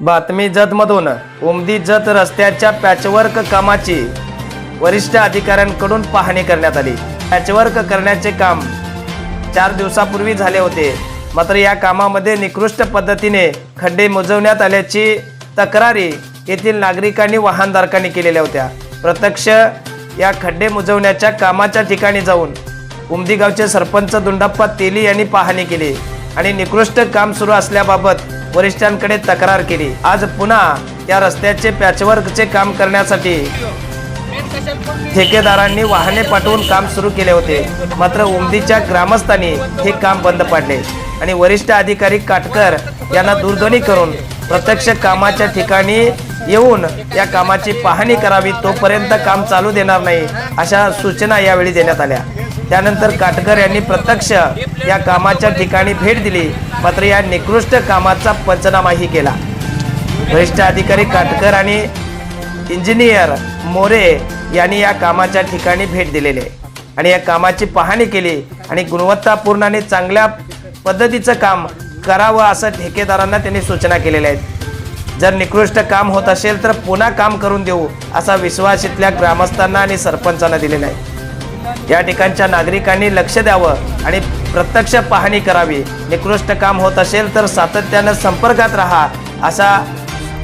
बातमी जतमधून. उमदी जत रस्त्याच्या पॅचवर्क कामाची वरिष्ठ अधिकाऱ्यांकडून पाहणी करण्यात आली. पॅचवर्क करण्याचे काम चार दिवसापूर्वी झाले होते. मात्र या कामामध्ये निकृष्ट पद्धतीने खड्डे मुजवण्यात आल्याची तक्रारी येथील नागरिकांनी वाहनधारकांनी केलेल्या होत्या. प्रत्यक्ष या खड्डे मुजवण्याच्या कामाच्या ठिकाणी जाऊन उमदी गावचे सरपंच दुंडप्पा तेली यांनी पाहणी केली आणि निकृष्ट काम सुरू असल्याबाबत वरिष्ठांकडे तक्रार केली. आज पुन्हा या रस्त्याचे पॅचवर्कचे काम करण्यासाठी ठेकेदारांनी वाहने पाठवून काम सुरू केले होते. मात्र उमदीच्या ग्रामस्थांनी हे काम बंद पाडले आणि वरिष्ठ अधिकारी काटकर यांना दूरध्वनी करून प्रत्यक्ष कामाच्या ठिकाणी येऊन या कामाची पाहणी करावी तोपर्यंत काम चालू देणार नाही अशा सूचना यावेळी देण्यात आल्या. त्यानंतर काटकर यांनी प्रत्यक्ष या कामाच्या ठिकाणी भेट दिली. मात्र या निकृष्ट कामाचा पंचनामाही केला. वरिष्ठ अधिकारी काटकर आणि इंजिनियर मोरे यांनी या कामाच्या ठिकाणी भेट दिलेली आहे आणि या कामाची पाहणी केली आणि गुणवत्तापूर्ण आणि चांगल्या पद्धतीचं काम करावं असं ठेकेदारांना त्यांनी सूचना केलेल्या आहेत. जर निकृष्ट काम होत असेल तर पुन्हा काम करून देऊ असा विश्वास इथल्या ग्रामस्थांना आणि सरपंचांना दिलेला आहे. या ठिकाणच्या नागरिकांनी लक्ष द्यावं आणि प्रत्यक्ष पाहणी करावी. निकृष्ट काम होत असेल तर सातत्यानं संपर्कात राहा असा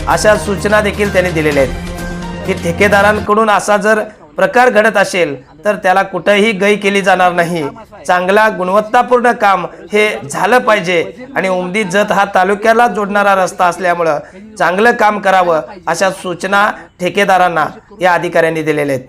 अशा सूचना देखील त्यांनी दिलेल्या आहेत. की ठेकेदारांकडून असा जर प्रकार घडत असेल तर त्याला कुठंही गै केली जाणार नाही. चांगला गुणवत्तापूर्ण काम हे झालं पाहिजे आणि उमदी जत हा तालुक्याला जोडणारा रस्ता असल्यामुळं चांगलं काम करावं अशा सूचना ठेकेदारांना या अधिकाऱ्यांनी दिलेल्या आहेत.